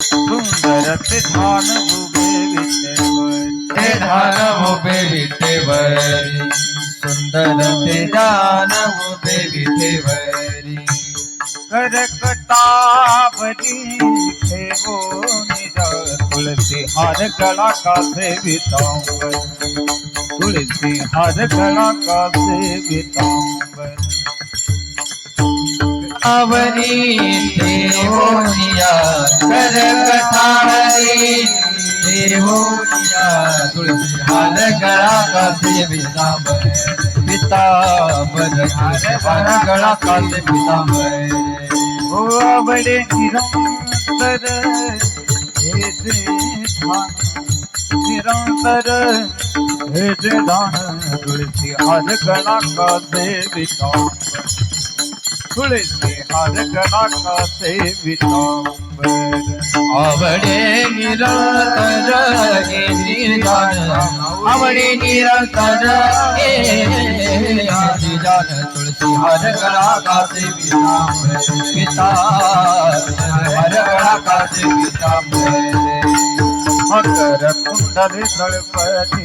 सुंदर ते ध्यान उभे विटेवर ते ध्यान उभे विठेवरी सुंदर ते ध्यान उभे विठेवरी करकटावली ठेवो निज। तुलसी हार गला का सेवितांबर तुलसी हार गला का सेवितांबर आवनी देवोनिया कर कथारी देवोनिया तुलसी हार गळा कासे पितांबर पितांबर हार हार गळा कासे पितांबर हो आवडे निरंतर हे जे ध्यान, निरंतर हे जे ध्यान, तुलसी हार गला का सेवितांबर तुलसी हार गला का सेवितांबर आवडे निरंतर हे निदान आवडे निरंतर हे तुलसी हर पितांबर पिता हर गळा कासे पितांबर मकर कुंडली तळपती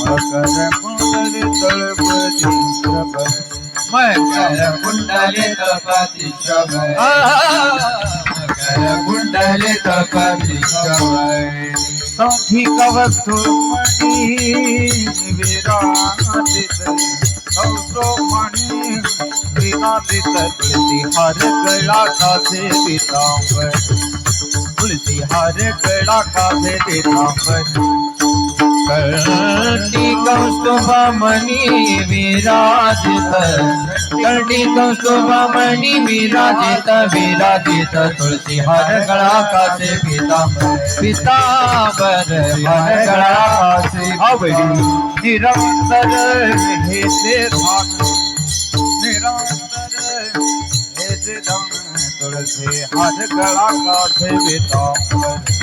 मकर कुंडली तळपती मकर कुंडले तपती शबय मकर कुंडले तपती शबय सौखिक वस्तू मणी विराजित सौसो मणी विराजित तुलसी हर गळा का सेवितांबर तुलसी हर गळा का सेवितांबर कर्णी कौस्तुभमणि विराजित कर्णी कौस्तुभमणि विराजित विराजित तुलसी हर गळा कासे पीतांबर पीतांबर हर गळा कासे आवडी निरंतर हे ते ध्यान निरंतर हे ते ध्यान तुळसे हार गळा का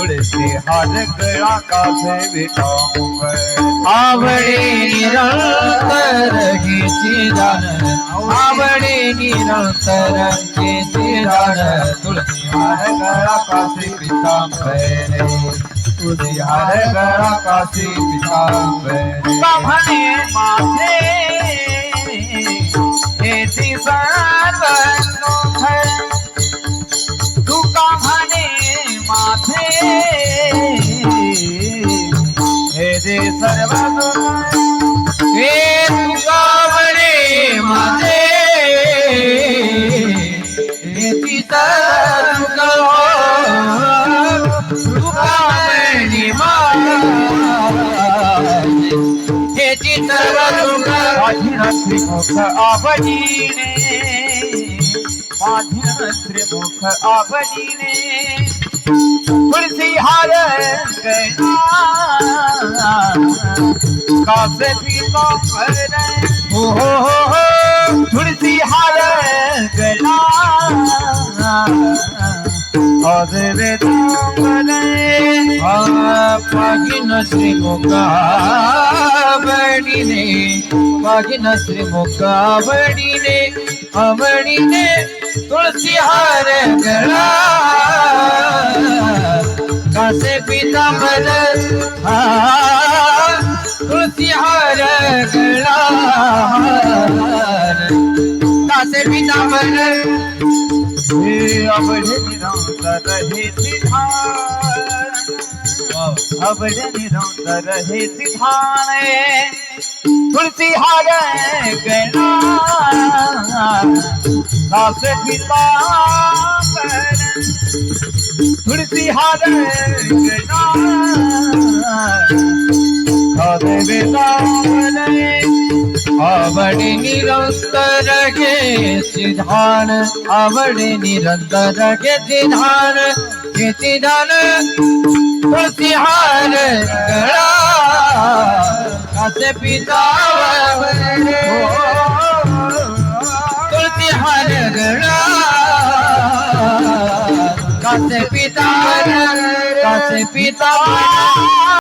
सेवितांबर तुळसे हार गळा का सेवितांबर आवडे निरंतर घेची जाण आवडे निरंतर घेची जाण तुलसी हार गळा कासे पीतांबर तुझी हार गळा कासे पीतांबर म्हणे माझे हे ती सर्व त्रिमुख आवडीने माझी त्रिमुख आवडीने तुळसी हार गणा कासे पीतांबर हो। हो हो हो तुळसी हार गला। गणा कासे पीतांबर पागिन श्रीमुख आवडीने पागिन श्रीमुख आवडीने आवडीने तुलसी हार गळा कासे पितांबर तुळसी हार गळा कासे पितांबर हे अवढे निरंतर हे सिधान अवढे निरंतर हे सिधाने तुलसी हार दास पिता तुलसी हार गणा पिता आवडे निरंतर घे सिधान आवडे निरंतर घे सिधान घे सिधान हार गळा कासे पिता तुळसी हार गळा पिता पिता